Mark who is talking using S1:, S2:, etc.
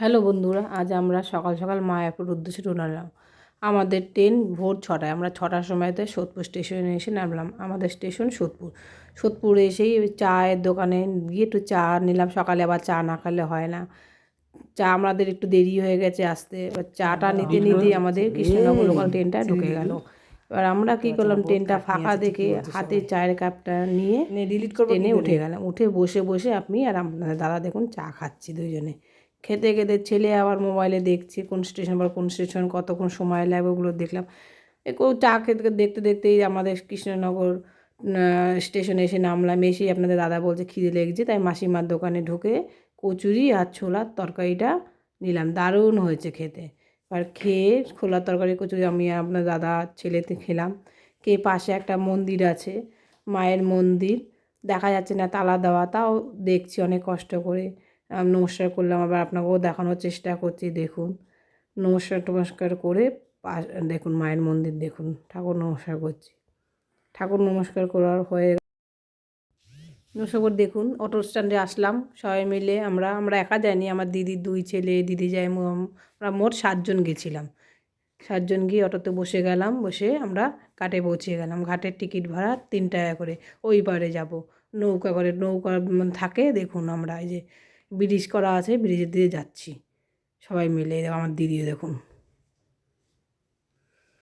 S1: Hello বন্ধুরা আজ আমরা সকাল সকাল মায়াপুর উদ্দেশ্যে রওনা দিলাম আমাদের ট্রেন ভোর ছটায়। আমরা ছটার সময়তে সোদপুর স্টেশনে এসে নামলাম। আমাদের স্টেশন সোদপুর। সোদপুরে এসেই ওই চায়ের দোকানে গিয়ে একটু চা নিলাম। সকালে আবার চা না খেলে হয় না। চা আমাদের একটু দেরি হয়ে গেছে আসতে। এবার চাটা নিতে নিতেই আমাদের কৃষ্ণনগর লোকাল ট্রেনটা ঢুকে গেল। এবার আমরা কী করলাম? ট্রেনটা ফাঁকা দেখে হাতে চায়ের কাপটা নিয়ে ডিলিট করে? ট্রেনে উঠে গেলাম। উঠে বসে বসে আপনি আর আপনাদের দাদা দেখুন চা খাচ্ছি দুইজনে। খেতে খেতে ছেলে আবার মোবাইলে দেখছে কোন স্টেশন বা কোন স্টেশন কতক্ষণ সময় লাগবে ওগুলো দেখলাম। চা খেতে দেখতে দেখতেই আমাদের কৃষ্ণনগর স্টেশনে এসে নামলাম। এসেই আপনাদের দাদা বলছে, খিদে লেগেছে। তাই মাসিমার দোকানে ঢুকে কচুরি আর ছোলার তরকারিটা নিলাম। দারুণ হয়েছে খেতে। আর খেয়ে ছোলার তরকারি, কচুরি আমি আপনার দাদা ছেলেতে খেলাম। কে পাশে একটা মন্দির আছে, মায়ের মন্দির। দেখা যাচ্ছে না তালা দেওয়া, তাও দেখছি অনেক কষ্ট করে। নমস্কার করলাম, আবার আপনাকেও দেখানোর চেষ্টা করছি, দেখুন। নমস্কার টমস্কার করে দেখুন, মায়ের মন্দির, দেখুন, ঠাকুর নমস্কার করছি। ঠাকুর নমস্কার করার হয়ে নমস্কার করে দেখুন, অটো স্ট্যান্ডে আসলাম, সবাই মিলে আমরা আমরা একা যাইনি, আমার দিদির দুই ছেলে, দিদি যাই আমরা মোট সাতজন গেছিলাম। সাতজন গিয়ে অটোতে বসে গেলাম, বসে আমরা ঘাটে পৌঁছে গেলাম। ঘাটের টিকিট ভাড়া তিন টাকা করে। ওই পারে যাব। নৌকা করে, নৌকা থাকে, দেখুন আমরা, এই যে ব্রিজ করা আছে ব্রিজের দিয়ে যাচ্ছি। সবাই মিলে আমার দিদিও দেখুন।